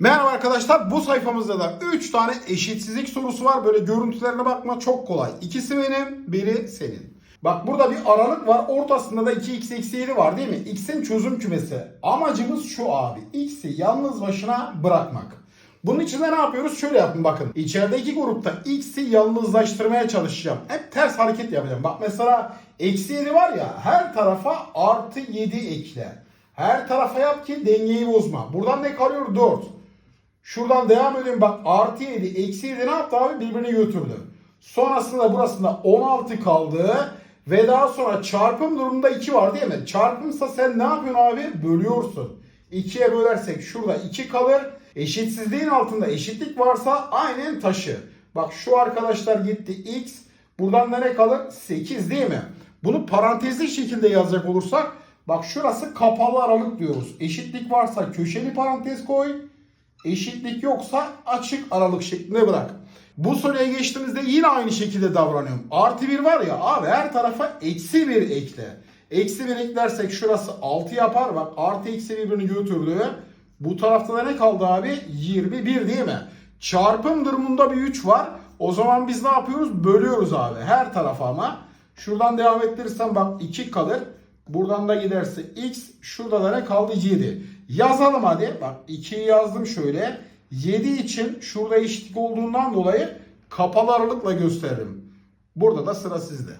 Merhaba arkadaşlar bu sayfamızda da 3 tane eşitsizlik sorusu var. Böyle görüntülerine bakma çok kolay. İkisi benim biri senin. Bak burada bir aralık var. Ortasında da 2x eksi 7 var değil mi? X'in çözüm kümesi. Amacımız şu abi. X'i yalnız başına bırakmak. Bunun için de ne yapıyoruz? Şöyle yapın bakın. İçerideki grupta x'i yalnızlaştırmaya çalışacağım. Hep ters hareket yapacağım. Bak mesela eksi 7 var ya her tarafa artı 7 ekle. Her tarafa yap ki dengeyi bozma. Buradan ne kalıyor? 4. Şuradan devam edelim. Bak artı 7, eksi 7 ne yaptı abi? Birbirini götürdü. Sonrasında burasında 16 kaldı. Ve daha sonra çarpım durumunda 2 var değil mi? Çarpımsa sen ne yapıyorsun abi? Bölüyorsun. 2'ye bölersek şurada 2 kalır. Eşitsizliğin altında eşitlik varsa aynen taşı. Bak şu arkadaşlar gitti x. Buradan da ne kalır? 8 değil mi? Bunu parantezli şekilde yazacak olursak bak şurası kapalı aralık diyoruz. Eşitlik varsa köşeli parantez koy. Eşitlik yoksa açık aralık şeklinde bırak. Bu soruya geçtiğimizde yine aynı şekilde davranıyorum. Artı 1 var ya abi her tarafa eksi 1 ekle. Eksi 1 eklersek şurası 6 yapar. Bak artı eksi birbirini götürdü. Bu tarafta da ne kaldı abi? 21 değil mi? Çarpım durumunda bir 3 var. O zaman biz ne yapıyoruz? Bölüyoruz abi her tarafa ama. Şuradan devam ettirirsem bak 2 kalır. Buradan da giderse x. Şurada da ne kaldı? 7. Yazalım hadi. Bak 2'yi yazdım şöyle. 7 için şurada eşitlik olduğundan dolayı kapalı aralıkla gösteririm. Burada da sıra sizde.